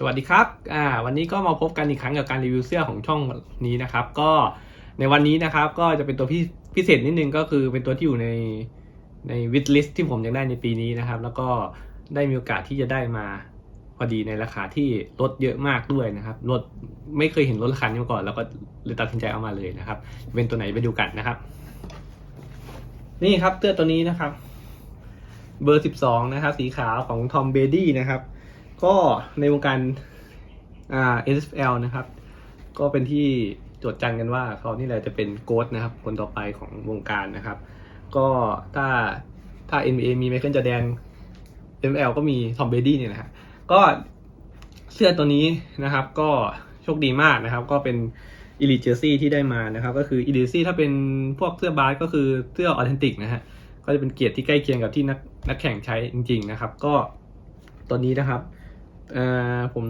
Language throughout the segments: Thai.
สวัสดีครับ อ่า วันนี้ก็มาพบกันอีกครั้งกับการรีวิวเสื้อของช่องนี้นะครับ ก็ในวันนี้นะครับ ก็จะเป็นตัวพิพิเศษนิดนึงก็คือเป็นตัวที่อยู่ในในวิดลิสที่ผมอยากได้ในปีนี้นะครับ แล้วก็ได้มีโอกาสที่จะได้มาพอดีในราคาที่ลดเยอะมากด้วยนะครับ ลดไม่เคยเห็นลดราคานี้มาก่อน แล้วก็เลยตัดสินใจเอามาเลยนะครับ เป็นตัวไหนไปดูกันนะครับ นี่ครับเสื้อตัวนี้นะครับ เบอร์ 12 นะครับ สีขาวของทอมเบดี้นะครับ ก็ในวงการอ่า NFL นะครับ ก็เป็นที่โจทย์จันกันว่าเขานี่แหละจะเป็นโกดนะครับ คนต่อไปของวงการนะครับ ก็ถ้าถ้า NBA มีไมเคิลจอแดน NFL ก็มีทอมเบดี้เนี่ยนะฮะก็เสื้อตัวนี้นะครับ ก็โชคดีมากนะครับ ก็เป็น e l i t e Jersey ที่ได้มานะครับ ก็คือ e l i t Jersey ถ้าเป็นพวกเสื้อบาสก็คือเสื้อออเทนติกนะฮะก็จะเป็นเกียรติที่ใกล้เคียงกับที่นักนักแข่งใช้จริง ๆ นะครับ ก็ตัวนี้นะครับ อ่อผม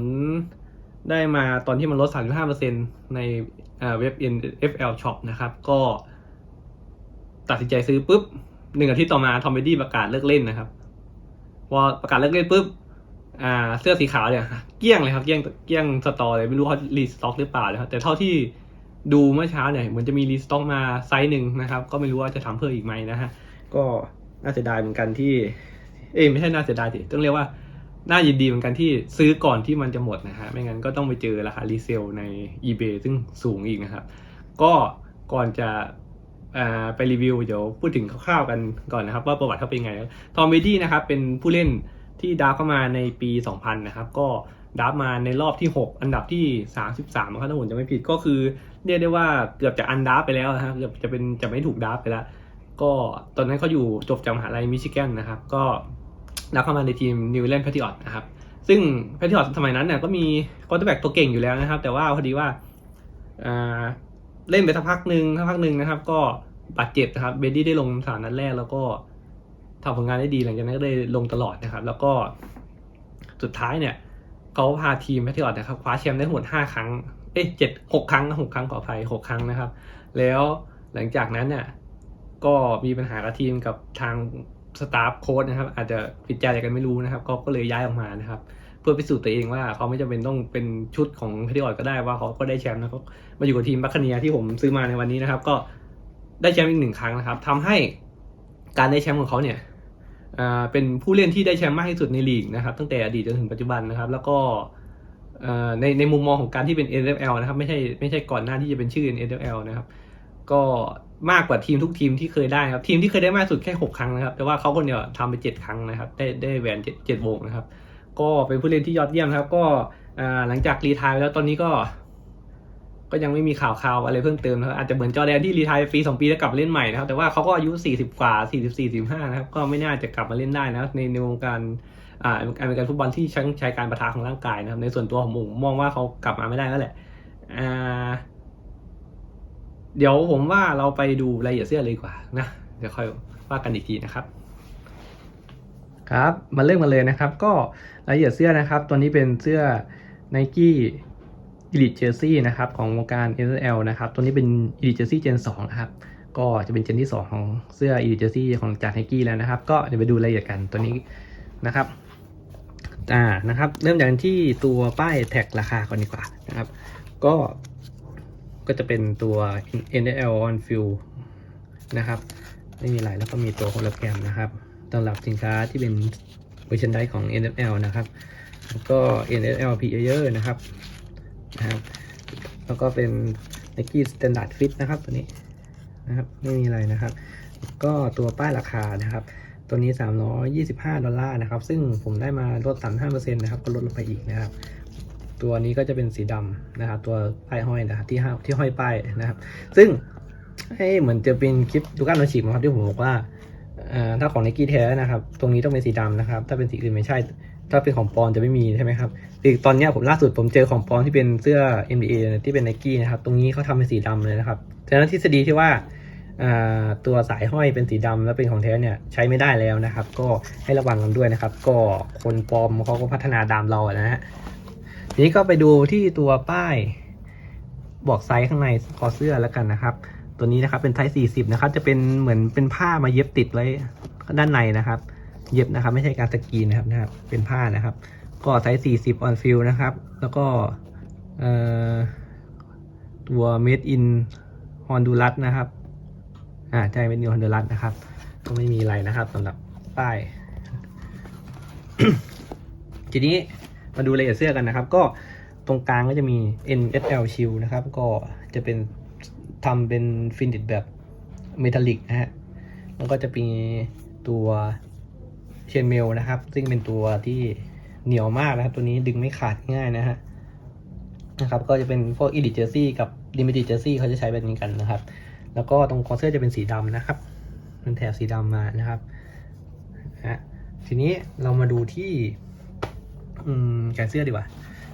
ได้มาตอนที่มันลด 35%ในเเว็บ NFL Shop นะครับ ก็ตัดสินใจซื้อปุ๊บหนึ่งอาทิตย์ต่อมาทอมเบดี้ประกาศเลิกเล่นนะครับพอประกาศเลิกเล่นปุ๊บอ่าเสื้อสีขาวเนี่ยเกี้ยงเลยครับเกี้ยงเกี้ยงสตอเลยไม่รู้เขารีสต็อกหรือเปล่านะครับแต่เท่าที่ดูเมื่อเช้าเนี่ยเหมือนจะมีรีสต็อกมาไซส์หนึ่งนะครับ ก็ไม่รู้ว่าจะทำเพิ่มอีกไหมนะฮะก็น่าเสียดายเหมือนกันที่ เอ้ยไม่ใช่น่าเสียดายสิต้องเรียกว่า น่ายินดีเหมือนกันที่ซื้อก่อนที่มันจะหมดนะฮะ ไม่งั้นก็ต้องไป j อราคารีเซลใน eBay ซึ่งสูงอีกนะครับ ก็ก่อนจะไปรีวิวเดี๋ยวพูดถึงคร่าวๆกันก่อนนะครับ ว่าประวัติเขาเป็นไงทอมเบดี้นะครับเป็นผู้เล่นที่ดราฟเข้ามาในปี 2000 นะครับ ก็ดราฟมาในรอบที่ 6 อันดับที่ 33นะครับถ้าผมจะไม่ผิดก็คือเรียกได้ว่าเกือบจะอันดราฟไปแล้วนะฮะเกือบจะเป็นจะไม่ถูกดราฟไปแล้ว ก็ตอนนั้นเขาอยู่จบจากมหาลัยมิชิแกนนะครับ ก็ รับเข้ามาในทีมนิวแลนแพทริออตนะครับ ซึ่งแพทริออตสมัยนั้นเนี่ยก็มีคอร์เตแบ็กตัวเก่งอยู่แล้วนะครับ แต่ว่าพอดีว่าอ่าเล่นไปสักพักหนึ่งสักพักหนึ่งนะครับ ก็บาดเจ็บนะครับ เบดดี้ได้ลงสามนัดแรกแล้วก็ทำผลงานได้ดีหลังจากนั้นก็ได้ลงตลอดนะครับ แล้วก็สุดท้ายเนี่ยเขาพาทีมแพทริออตนะครับคว้าแชมป์ได้ทั้งหมดห้าครั้งเอ้ยเจ็ดหกครั้งหกครั้งขออภัยหกครั้งนะครับ แล้วหลังจากนั้นเนี่ยก็มีปัญหากับทีมกับทาง สตาฟโค้ดนะครับ อาจจะผิดใจอะไรกันไม่รู้นะครับก็ก็เลยย้ายออกมานะครับ เพื่อพิสูจน์ตัวเองว่าเขาไม่จำเป็นต้องเป็นชุดของพทีออดก็ได้ว่าเขาก็ได้แชมป์นะเขามาอยู่กับทีมบัคเนียที่ผมซื้อมาในวันนี้นะครับ ก็ได้แชมป์อีกหนึ่งครั้งนะครับทำให้การได้แชมป์ของเขาเนี่ยเป็นผู้เล่นที่ได้แชมป์มากที่สุดในลีกนะครับ ตั้งแต่อดีตจนถึงปัจจุบันนะครับ แล้วก็ในในมุมมองของการที่เป็น NFL นะครับ ไม่ใช่ไม่ใช่ก่อนหน้าที่จะเป็นชื่อ NFL นะครับ ก็ มากกว่าทีมทุกทีมที่เคยได้ครับ ทีมที่เคยได้มากสุดแค่ 6 ครั้งนะครับ แต่ว่าเขาคนเดียวทำไป 7 ครั้งนะครับ ได้ได้แหวน7 7วงนะครับ ก็เป็นผู้เล่นที่ยอดเยี่ยมครับ ก็หลังจากรีทายแล้วตอนนี้ก็ ก็ยังไม่มีข่าวข่าวอะไรเพิ่มเติมนะครับอาจจะเหมือนจอแดนที่รีทายปี2ปีแล้วกลับมาเล่นใหม่นะครับ แต่ว่าเขาก็อายุ 40 กว่า 44 45 นะครับ ก็ไม่น่าจะกลับมาเล่นได้นะในในวงการอ่าอเมริกันฟุตบอลที่ใช้ใช้การประทะของร่างกายนะครับ ในส่วนตัวของผมมองว่าเขากลับมาไม่ได้แล้วแหละอ่า เดี๋ยวผมว่าเราไปดูรายละเอียดเสื้อเลยดีกว่านะ เดี๋ยวค่อยว่ากันอีกทีนะครับ ครับ มาเริ่มกันเลยนะครับ ก็รายละเอียดเสื้อนะครับ ตัวนี้เป็นเสื้อ Nike Elite Jersey นะครับของวงการ NFL นะครับ ตัวนี้เป็น Elite Jersey Gen 2นะครับ ก็จะเป็นเจนที่ 2 ของเสื้อ Elite Jersey ของจาก Nike แล้วนะครับ ก็เดี๋ยวไปดูรายละเอียดกันตัวนี้นะครับ อ่า นะครับ เริ่มจากที่ตัวป้ายแท็กราคาก่อนดีกว่านะครับ ก็ ก็จะเป็นตัว NFL on field นะครับไม่มีอะไรแล้วก็มีตัวโฮโลแกรมนะครับสำหรับสินค้าที่เป็นเวอร์ชันไดของ NFL นะครับ แล้วก็ NFL Player นะครับนะครับ แล้วก็เป็น Nike Standard Fit นะครับตัวนี้นะครับไม่มีอะไรนะครับ ก็ตัวป้ายราคานะครับ ตัวนี้ 325 ดอลลาร์นะครับ ซึ่งผมได้มาลด 35%นะครับ ก็ลดลงไปอีกนะครับ ตัวนี้ก็จะเป็นสีดำนะครับ ตัวป้ายห้อยนะครับที่ห้าที่ห้อยป้ายนะครับ ซึ่งให้เหมือนจะเป็นคลิปดูการโนชิมครับที่ผมบอกว่าถ้าของ n นกี้แท้นะครับ ตรงนี้ต้องเป็นสีดำนะครับ ถ้าเป็นสีอื่นไม่ใช่ ถ้าเป็นของปอมจะไม่มีใช่ไหมครับอีกตอนนี้ผมล่าสุดผมเจอของปอมที่เป็นเสื้อ NBA ที่เป็น n นกี้นะครับ ตรงนี้เขาทำเป็นสีดำเลยนะครับฉะนั้นทฤษฎีที่ว่าตัวสายห้อยเป็นสีดำแล้วเป็นของแท้เนี่ยใช้ไม่ได้แล้วนะครับ ก็ให้ระวังกันด้วยนะครับ ก็คนปลอมเขาก็พัฒนาดามเราอะนะฮะ ทีนี้ก็ไปดูที่ตัวป้ายบอกไซส์ข้างในคอเสื้อแล้วกันนะครับ ตัวนี้นะครับเป็นไซส์ 40 นะครับ จะเป็นเหมือนเป็นผ้ามาเย็บติดไว้ด้านในนะครับ เย็บนะครับ ไม่ใช่การสกรีนนะครับนะครับ เป็นผ้านะครับ ก็ไซส์ 40 on field นะครับ แล้วก็ตัว made in Honduras นะครับ อ่าใช่ made in Honduras นะครับ ก็ไม่มีอะไรนะครับสำหรับป้ายทีนี้ มาดูรายละเอียดเสื้อกันนะครับ ก็ตรงกลางก็จะมี NFL Shield นะครับ ก็จะเป็นทำเป็นฟินิชแบบเมทัลลิกนะฮะแล้วก็จะมีตัวเชนเมลนะครับ ซึ่งเป็นตัวที่เหนียวมากนะครับ ตัวนี้ดึงไม่ขาดง่ายนะฮะนะครับ ก็จะเป็นพวก Elite Jersey กับ Limited Jersey เขาจะใช้แบบนี้กันนะครับ แล้วก็ตรงคอเสื้อจะเป็นสีดำนะครับเป็นแถบสีดำมานะครับนะฮะทีนี้เรามาดูที่ อืมแขนเสื้อดีกว่า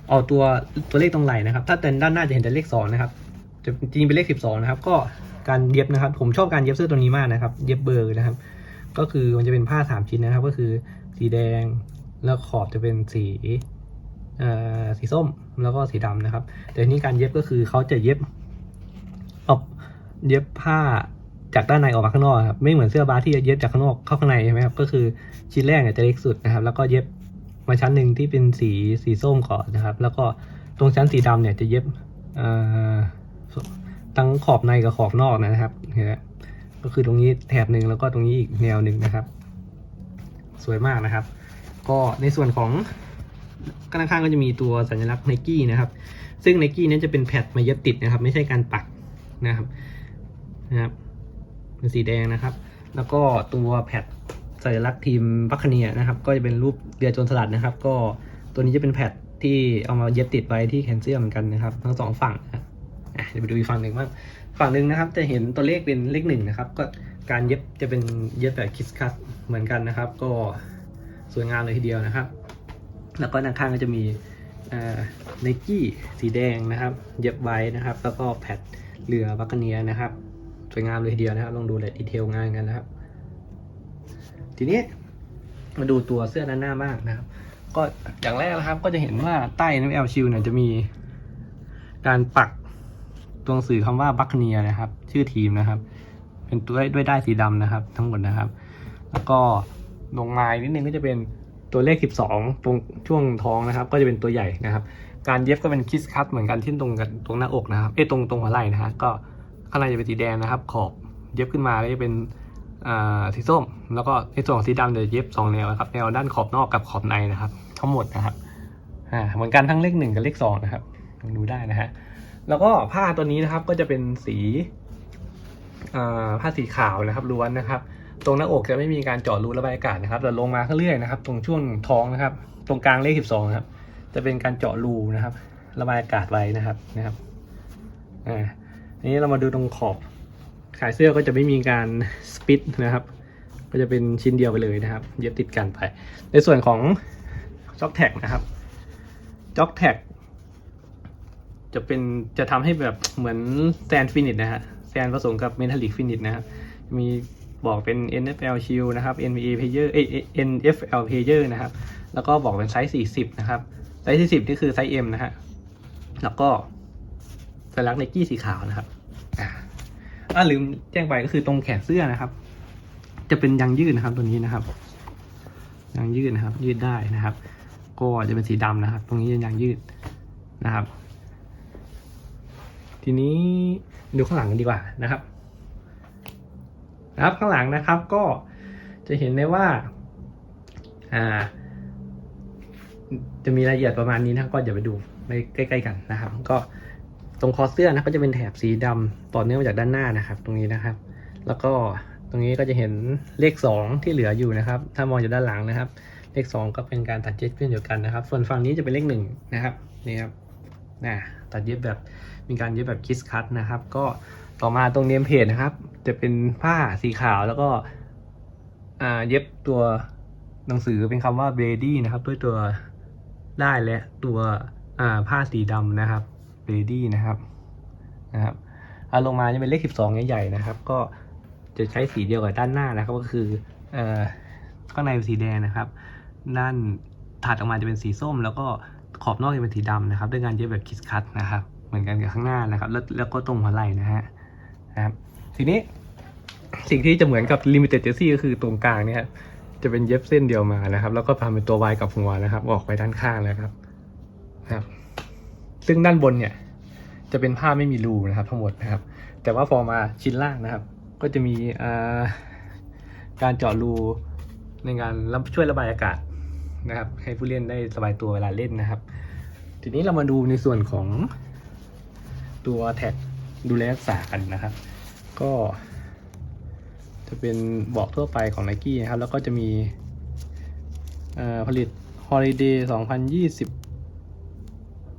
เอาตัวตัวเลขตรงไหล่นะครับ ถ้าเป็นด้านหน้าจะเห็นแต่เลขสองนะครับจะจริงเป็นเลขสิบสองนะครับ ก็การเย็บนะครับ ผมชอบการเย็บเสื้อตัวนี้มากนะครับ เย็บเบอร์นะครับ ก็คือมันจะเป็นผ้าสามชิ้นนะครับ ก็คือสีแดงแล้วขอบจะเป็นสีเอ่อสีส้มแล้วก็สีดำนะครับ แต่ทีนี้การเย็บก็คือเขาจะเย็บออกเย็บผ้าจากด้านในออกมาข้างนอกครับไม่เหมือนเสื้อบาสที่จะเย็บจากข้างนอกเข้าข้างในใช่ไหมครับก็คือชิ้นแรกเนี่ยจะเล็กสุดนะครับ แล้วก็เย็บ มาชั้นหนึ่งที่เป็นสีสีส้มก่อนนะครับ แล้วก็ตรงชั้นสีดำเนี่ยจะเย็บทั้งขอบในกับขอบนอกนะครับเห็นไหมก็คือตรงนี้แถบหนึ่งแล้วก็ตรงนี้อีกแนวหนึ่งนะครับ สวยมากนะครับ ก็ในส่วนของข้างก็จะมีตัวสัญลักษณ์ไนกี้นะครับ ซึ่งไนกี้นั้จะเป็นแพดมาเย็บติดนะครับ ไม่ใช่การปักนะครับนะครับเป็นสีแดงนะครับ แล้วก็ตัวแพด สัญลักษณ์ทีมบัคเนียนะครับ ก็จะเป็นรูปเรือโจรสลัดนะครับ ก็ตัวนี้จะเป็นแพดที่เอามาเย็บติดไว้ที่แขนเสื้อเหมือนกันนะครับ ทั้งสองฝั่งนะอะเดี๋ยวไปดูอีกฝั่งหนึ่งบ้างฝั่งหนึ่งนะครับ จะเห็นตัวเลขเป็นเลขหนึ่งนะครับ ก็การเย็บจะเป็นเย็บแบบคิสคัตเหมือนกันนะครับ ก็สวยงามเลยทีเดียวนะครับ แล้วก็ด้านข้างก็จะมีไนกี้สีแดงนะครับ เย็บไว้นะครับ แล้วก็แพดเรือบัคเนียนะครับ สวยงามเลยทีเดียวนะครับ ลองดูรายดีเทลงานกันนะครับ ทีนี้มาดูตัวเสื้อด้านหน้าบ้างนะครับ ก็อย่างแรกนะครับก็จะเห็นว่าใต้ NFL Shield เนี่ยจะมีการปักตัวหนังสือคำว่าบัคเนียนะครับ ชื่อทีมนะครับ เป็นตัวด้วยด้วยได้ายสีดำนะครับ ทั้งหมดนะครับ แล้วก็ลงมาอีกนิดนึงก็จะเป็นตัวเลข 12 ตรงช่วงท้องนะครับ ก็จะเป็นตัวใหญ่นะครับ การเย็บก็เป็นคิสคัตเหมือนกันที่ตรงกันตรงหน้าอกนะครับเอ้ตรงตรงหัวไหล่นะฮะก็ข้างในจะเป็นสีแดงนะครับ ขอบเย็บขึ้นมาแล้วจะเป็น สีส้ม แล้วก็ในส่วนของสีดำจะเย็บสองแนวนะครับแนวด้านขอบนอกกับขอบในนะครับ ทั้งหมดนะครับอ่าเหมือนกันทั้งเลขหนึ่งกับเลขสองนะครับดูได้นะฮะแล้วก็ผ้าตัวนี้นะครับก็จะเป็นสีอ่าผ้าสีขาวนะครับล้วนนะครับ ตรงหน้าอกจะไม่มีการเจาะรูระบายอากาศนะครับแต่ลงมาเรื่อยๆนะครับ ตรงช่วงท้องนะครับ ตรงกลางเลขสิบสองครับจะเป็นการเจาะรูนะครับ ระบายอากาศไว้นะครับนะครับอ่าทีนี้เรามาดูตรงขอบ ขายเสื้อก็จะไม่มีการสปิตนะครับ ก็จะเป็นชิ้นเดียวไปเลยนะครับ เย็บติดกันไป ในส่วนของจ็อกแท็กนะครับจ็อกแท็กจะเป็นจะทำให้แบบเหมือนแซนฟินิชนะฮะแซนผสมกับเมทัลลิกฟินิชนะครับมีบอกเป็น NFL Shield นะครับ NBA Player เอ้ NFL Player นะครับ แล้วก็บอกเป็นไซส์ 40 นะครับ ไซส์ 40 นี่คือไซส์ M นะฮะ แล้วก็สัญลักษณ์ไนกี้สีขาวนะครับ อ่าลืมแจ้งไปก็คือตรงแขนเสื้อนะครับ จะเป็นยางยืดนะครับตัวนี้นะครับยางยืดนะครับ ยืดได้นะครับ ก็จะเป็นสีดำนะครับ ตรงนี้เป็นยางยืดนะครับ ทีนี้ดูข้างหลังกันดีกว่านะครับ นะครับข้างหลังนะครับก็จะเห็นได้ว่าอ่า จะมีรายละเอียดประมาณนี้นะก็อย่าไปดูไปใกล้ ๆ กันนะครับ ก็ รงคอเสื้อนะก็จะเป็นแถบสีดำต่อเนื่องมาจากด้านหน้านะครับ ตรงนี้นะครับ แล้วก็ตรงนี้ก็จะเห็นเลขสองที่เหลืออยู่นะครับ ถ้ามองจากด้านหลังนะครับ เลขสองก็เป็นการตัดเย็บเช่นเดียวกันนะครับ ส่วนฝั่งนี้จะเป็นเลขหนึ่งนะครับนี่ครับนะตัดเย็บแบบมีการเย็บแบบคิสคัตนะครับ ก็ต่อมาตรงเนมเพจนะครับ จะเป็นผ้าสีขาวแล้วก็อ่าเย็บตัวหนังสือเป็นคำว่าเบดี้นะครับ ด้วยตัวได้และตัวอ่าผ้าสีดำนะครับ เบดี้นะครับนะครับเอาลงมาจะเป็นเลข 12 ใหญ่ๆนะครับ ก็จะใช้สีเดียวกับด้านหน้านะครับก็คือเอ่อข้างในเป็นสีแดงนะครับ ด้านถัดออกมาจะเป็นสีส้ม แล้วก็ขอบนอกจะเป็นสีดำนะครับ ด้วยการเย็บแบบคิสคัตนะครับ เหมือนกันกับข้างหน้านะครับ แล้วแล้วก็ตรงหัวไหล่นะฮะนะครับทีนี้สิ่งที่จะเหมือนกับ limited jersey ก็คือตรงกลางเนี่ยจะเป็นเย็บเส้นเดียวมานะครับ แล้วก็ทำเป็นตัววายกับหัวนะครับ ออกไปด้านข้างเลยครับนะครับ ซึ่งด้านบนเนี่ยจะเป็นผ้าไม่มีรูนะครับทั้งหมดนะครับ แต่ว่าพอมาชิ้นล่างนะครับ ก็จะมีการเจาะรูในการรับช่วยระบายอากาศนะครับ ให้ผู้เล่นได้สบายตัวเวลาเล่นนะครับ ทีนี้เรามาดูในส่วนของตัวแท็กดูแลรักษากันนะครับ ก็จะเป็นบอกทั่วไปของ n i กี้นะครับ แล้วก็จะมีผลิต Holiday 2020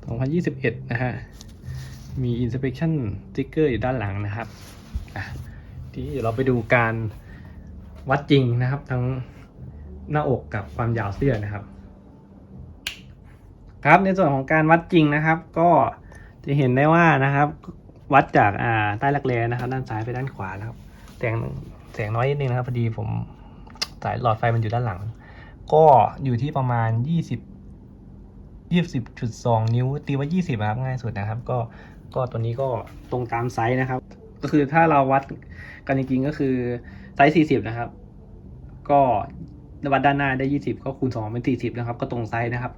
2021 นะฮะ มี inspection sticker อยู่ด้านหลังนะครับทีนี้เดียวเราไปดูการวัดจริงนะครับ ทั้งหน้าอกกับความยาวเสื้อนะครับ ครับในส่วนของการวัดจริงนะครับ ก็จะเห็นได้ว่านะครับ วัดจากอ่าใต้รักแร้นะครับ ด้านซ้ายไปด้านขวานะครับแสงแสงน้อยนิดนึงนะครับพอดีผมสายหลอดไฟมันอยู่ด้านหลัง ก็อยู่ที่ประมาณยี่สิบ ยี่สิบจุดสองนิ้ว ตีว่ายี่สิบครับง่ายสุดนะครับ ก็ก็ตัวนี้ก็ตรงตามไซส์นะครับ ก็คือถ้าเราวัดกันจริงๆก็คือไซส์สี่สิบนะครับ ก็วัดด้านหน้าได้ยี่สิบก็คูณสองเป็นสี่สิบนะครับ ก็ตรงไซส์นะครับ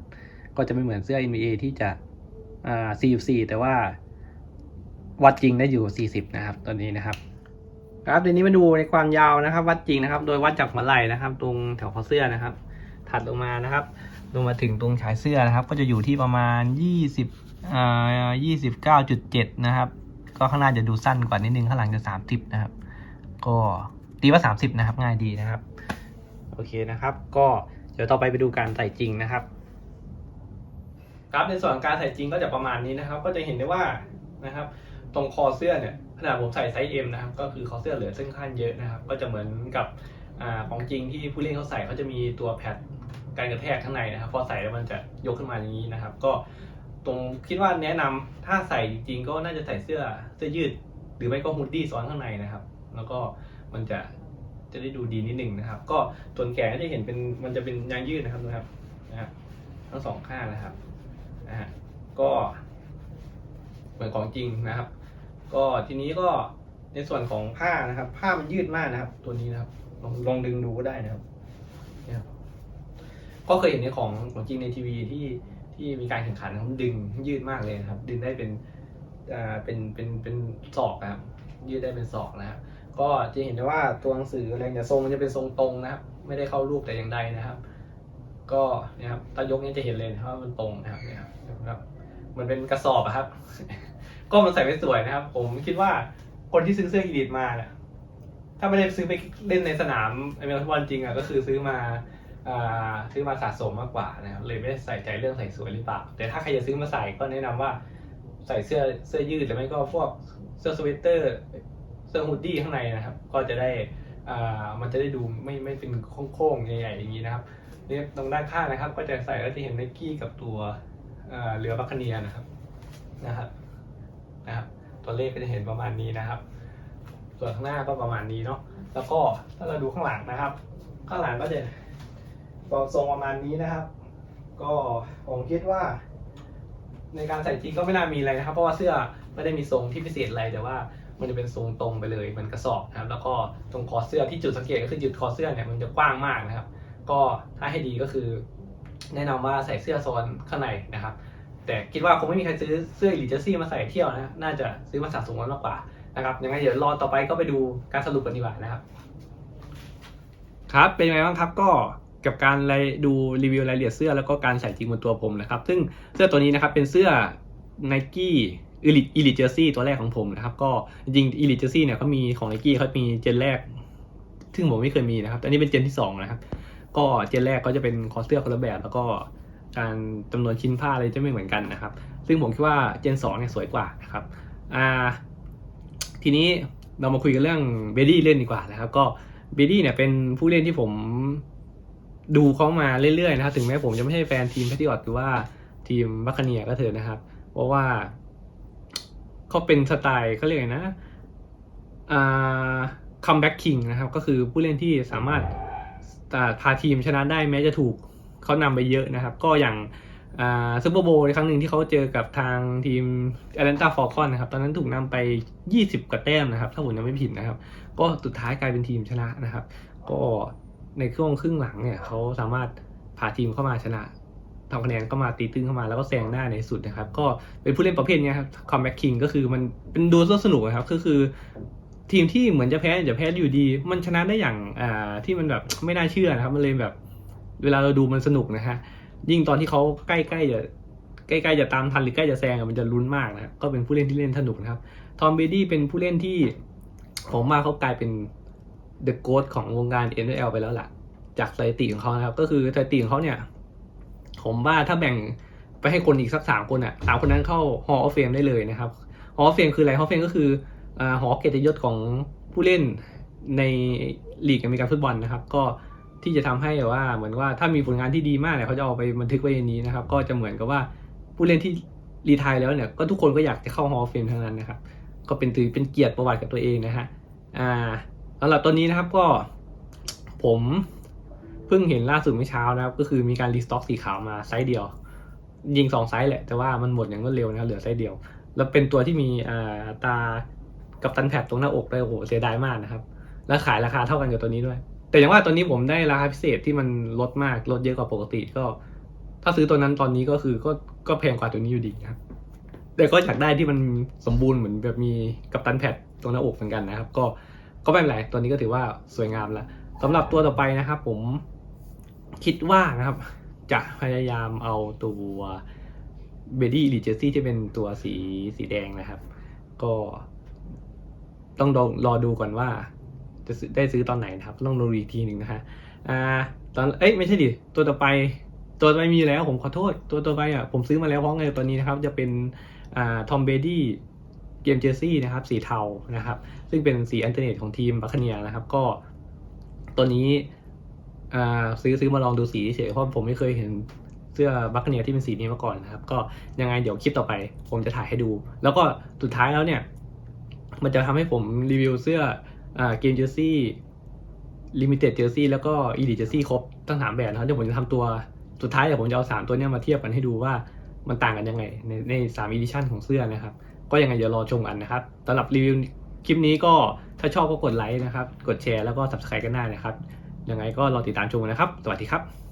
ก็จะไม่เหมือนเสื้อ NBA ที่จะอ่า44แต่ว่า วัดจริงได้อยู่40นะครับ ตัวนี้นะครับครับทีนี้มาดูในความยาวนะครับ วัดจริงนะครับ โดยวัดจากหัวไหล่นะครับ ตรงแถวคอเสื้อนะครับ ถัดลงมานะครับ ลงมาถึงตรงชายเสื้อนะครับ ก็จะอยู่ที่ประมาณ 20อ่า29.7 นะครับ ก็ข้างหน้าจะดูสั้นกว่านิดนึงข้างหลังจะ 30 นะครับ ก็ตีว่า 30 นะครับ ง่ายดีนะครับ โอเคนะครับ ก็เดี๋ยวต่อไปไปดูการใส่จริงนะครับครับในส่วนการใส่จริงก็จะประมาณนี้นะครับ ก็จะเห็นได้ว่านะครับ ตรงคอเสื้อเนี่ยขนาดผมใส่ไซส์ M นะครับ ก็คือคอเสื้อเหลือเส้นข้างเยอะนะครับ ก็จะเหมือนกับอ่าของจริงที่ผู้เล่นเขาใส่เขาจะมีตัวแพด การกระแทกข้างในนะครับ พอใส่แล้วมันจะยกขึ้นมาอย่างนี้นะครับ ก็ตรงคิดว่าแนะนำถ้าใส่จริงๆก็น่าจะใส่เสื้อเสื้อยืด หรือไม่ก็ฮูดดี้ซ้อนข้างในนะครับ แล้วก็มันจะจะได้ดูดีนิดหนึ่งนะครับ ก็ส่วนแขนก็จะเห็นเป็นมันจะเป็นยางยืดนะครับนะครับนะฮะทั้งสองข้างนะครับนะฮะก็เหมือนของจริงนะครับ ก็ทีนี้ก็ในส่วนของผ้านะครับ ผ้ามันยืดมากนะครับ ตัวนี้นะครับ ลองลองดึงดูก็ได้นะครับ ก็เคยเห็นในของของจริงในทีวีที่ที่มีการแข่งขันเขาดึงยืดมากเลยครับ ดึงได้เป็นอ่าเป็นเป็นเป็นศอกนะครับยืดได้เป็นศอกนะครับก็จะเห็นได้ว่าตัวหนังสืออะไรเนี่ยทรงมันจะเป็นทรงตรงนะครับ ไม่ได้เข้ารูปแต่อย่างใดนะครับ ก็เนี่ยครับถ้ายกเนี่ยจะเห็นเลยนะครับว่ามันตรงนะครับเนี่ยครับนะครับมันเป็นกระสอบอะครับ ก็มันใส่ไม่สวยนะครับ ผมคิดว่าคนที่ซื้อเสื้ออีดิทมาเนี่ยถ้าไม่ได้ซื้อไปเล่นในสนามอเมริกันฟุตบอลจริงอะก็คือซื้อมา ซื้อมาสะสมมากกว่านะครับเลยไม่ได้ใส่ใจเรื่องใส่สวยหรือเปล่า แต่ถ้าใครจะซื้อมาใส่ก็แนะนำว่าใส่เสื้อเสื้อยืดหรือไม่ก็พวกเสื้อสเวตเตอร์ เสื้อฮูดดี้ข้างในนะครับ ก็จะได้มันจะได้ดูไม่ไม่เป็นโค้งๆใหญ่ๆอย่างนี้นะครับเนี่ยตรงด้านข้างนะครับ ก็จะใส่แล้วจะเห็นไนกี้กับตัวเรือบัคคเนียนะครับนะครับนะครับ ตัวเลขก็จะเห็นประมาณนี้นะครับ ส่วนข้างหน้าก็ประมาณนี้เนาะแล้วก็ถ้าเราดูข้างหลังนะครับ ข้างหลังก็จะ ก็ทรงประมาณนี้นะครับ ก็ผมคิดว่า ในการใส่จริงก็ไม่น่ามีอะไรนะครับ เพราะว่าเสื้อไม่ได้มีทรงที่พิเศษอะไรแต่ว่ามันจะเป็นทรงตรงไปเลยเหมันกระสอบนะครับ แล้วก็ตรงคอเสื้อที่จุดสังเกตก็คือจุดคอเสื้อเนี่ยมันจะกว้างมากนะครับ ก็ถ้าให้ดีก็คือ แนะนำว่าใส่เสื้อซ้อนข้างในนะครับ แต่คิดว่าคงไม่มีใครซื้อเสื้ออีลิเจอซี่มาใส่เที่ยวนะน่าจะซื้อมาสะสมกันมากกว่านะครับยังไงเดี๋ยวรอต่อไปก็ไปดูการสรุปกันดีกว่านะครับ ครับเป็นไงบ้างครับก็ กับการรดูรีวิวรายละเอียดเสื้อแล้วก็การใส่จริงบนตัวผมนะครับ ซึ่งเสื้อตัวนี้นะครับเป็นเสื้อ Nike Elite Elite Jersey ตัวแรกของผมนะครับ ก็จริงๆ Elite Jersey เนี่ยเขามีของ Nike เขามีเจนแรก ซึ่งผมไม่เคยมีนะครับตอันนี้เป็นเจนที่สองนะครับ ก็เจนแรกก็จะเป็นคอเสื้อคนละแบบแล้วก็การจำนวนชิ้นผ้าอะไรจะไม่เหมือนกันนะครับ ซึ่งผมคิดว่าเจนสองเนี่ยสวยกว่านะครับอ่าทีนี้เรามาคุยกันเรื่องเบดี้เล่นดีกว่านะครับ ก็เบดี้เนี่ยเป็นผู้เล่นที่ผม ดูเขามาเรื่อยๆนะครับ ถึงแม้ผมจะไม่ใช่แฟนทีมแพทริออตหรือว่าทีมบัคเนียก็เถอะนะครับ เพราะว่าเขาเป็นสไตล์เขาเรียกไงนะอ่าคัมแบ็กคิงนะครับ ก็คือผู้เล่นที่สามารถพาทีมชนะได้แม้จะถูกเขานำไปเยอะนะครับ ก็อย่างซูเปอร์โบว์ในครั้งหนึ่งที่เขาเจอกับทางทีมแอตแลนตาฟอลคอนนะครับ ตอนนั้นถูกนำไป 20 กว่าแต้มนะครับ ถ้าผมจำไม่ผิดนะครับ ก็สุดท้ายกลายเป็นทีมชนะนะครับ ก็ ในช่วงครึ่งหลังเนี่ยเขาสามารถพาทีมเข้ามาชนะทำคะแนนก็มาตีตื้นเข้ามาแล้วก็แซงได้าในสุดนะครับ ก็เป็นผู้เล่นประเภทนี้ครับคอมแบ็กคิงก็คือมันเป็นดูสนุกนะครับก็คือทีมที่เหมือนจะแพ้จะแพ้อยู่ดี มันชนะได้อย่างอ่าที่มันแบบไม่น่าเชื่อนะครับ มันเลยแบบ เวลาเราดูมันสนุกนะฮะยิ่งตอนที่เขาใกล้ๆจะใกล้ๆจะตามทันหรือใกล้จะแซงมันจะลุ้นมากนะก็เป็นผู้เล่นที่เล่นสนุกนะครับทอมเบดี้เป็นผู้เล่นที่ผมมาเขากลายเป็น เดอะโก t ของวงการ NFL ไปแล้วล่ะ จากสถิติของเขานะครับ ก็คือสถิติของเขาเนี่ย ผมว่าถ้าแบ่งไปให้คนอีกสักสามคนอะสามคนนั้นเข้า Hall of Fame ได้เลยนะครับ Hall of Fame คืออะไร Hall of Fame ก็คืออ่าหอเกียรติยศของผู้เล่นในลีกอเมริกันฟุตบอลนะครับ ก็ที่จะทำให้ว่าเหมือนว่าถ้ามีผลงานที่ดีมากเนี่ยเขาจะเอาไปบันทึกไว้ในนี้นะครับ ก็จะเหมือนกับว่าผู้เล่นที่รีไทายแล้วเนี่ยก็ทุกคนก็อยากจะเข้า Hall of Fame ทั้งนั้นนะครับ ก็เป็นถือเป็นเกียรติประวัติกับตัวเองนะฮะอ่า สำหรับตัวนี้นะครับก็ผมเพิ่งเห็นล่าสุดเมื่อเช้านะครับ ก็คือมีการรีสต็อกสีขาวมาไซส์เดียว ยิงสองไซส์แหละ แต่ว่ามันหมดอย่างรวดเร็วนะครับเหลือไซส์เดียว แล้วเป็นตัวที่มีตากับตันแพดตรงหน้าอกเลยโอ้โหเสียดายมากนะครับ แล้วขายราคาเท่ากันกับตัวนี้ด้วย แต่อย่างว่าตัวนี้ผมได้ราคาพิเศษที่มันลดมากลดเยอะกว่าปกติก็ ถ้าซื้อตัวนั้นตอนนี้ก็คือก็ก็แพงกว่าตัวนี้อยู่ดีนะครับแต่ก็อยากได้ที่มันสมบูรณ์เหมือนแบบมีกัปตันแพดตรงหน้าอกเหมือนกันนะครับ ก็ ก็ไม่เป็นไรตัวนี้ก็ถือว่าสวยงามแล้วสำหรับตัวต่อไปนะครับผมคิดว่านะครับ จะพยายามเอาตัวเบดี้ลีเจอร์ซี่ที่เป็นตัวสีสีแดงนะครับ ก็ต้องรอดูก่อนว่า จะได้ซื้อตอนไหนนะครับ ต้องดูอีกทีหนึ่งนะฮะอ่าตอนเอ้ยไม่ใช่ดิตัวต่อไปตัวต่อไปมีแล้วผมขอโทษ ตัวต่อไปอะผมซื้อมาแล้วเพราะไงตัวนี้นะครับ จะเป็นอ่าทอมเบดี้ กมเจอร์ซี่นะครับสีเทานะครับซึ่งเป็นสีอันเทอร์เนตของทีมบัคเนียนะครับก็ตัวนี้ซื้อซื้อมาลองดูสีเฉยๆเพราะผมไม่เคยเห็นเสื้อบัคเนียที่เป็นสีนี้มาก่อนนะครับ ก็ยังไงเดี๋ยวคลิปต่อไป ผมจะถ่ายให้ดู แล้วก็สุดท้ายแล้วเนี่ย มันจะทำให้ผมรีวิวเสื้อเกมเจอร์ซี่ลิมิเต็ดเจอร์ซี่แล้วก็อีดิเจอร์ซี่ครบทั้งสามแบบนะครับเดี๋ยวผมจะทำตัวสุดท้ายเดี๋ยวผมจะเอาสามตัวนี้มาเทียบกันให้ดูว่ามันต่างกันยังไงในในสามอีดิชั่นของเสื้อนะครับ ก็ยังไงเดี๋ยวรอชมกันนะครับสำหรับรีวิวคลิปนี้ก็ถ้าชอบก็กดไลค์นะครับ กดแชร์แล้วก็ subscribe กันได้นะครับ ยังไงก็รอติดตามชมนะครับ สวัสดีครับ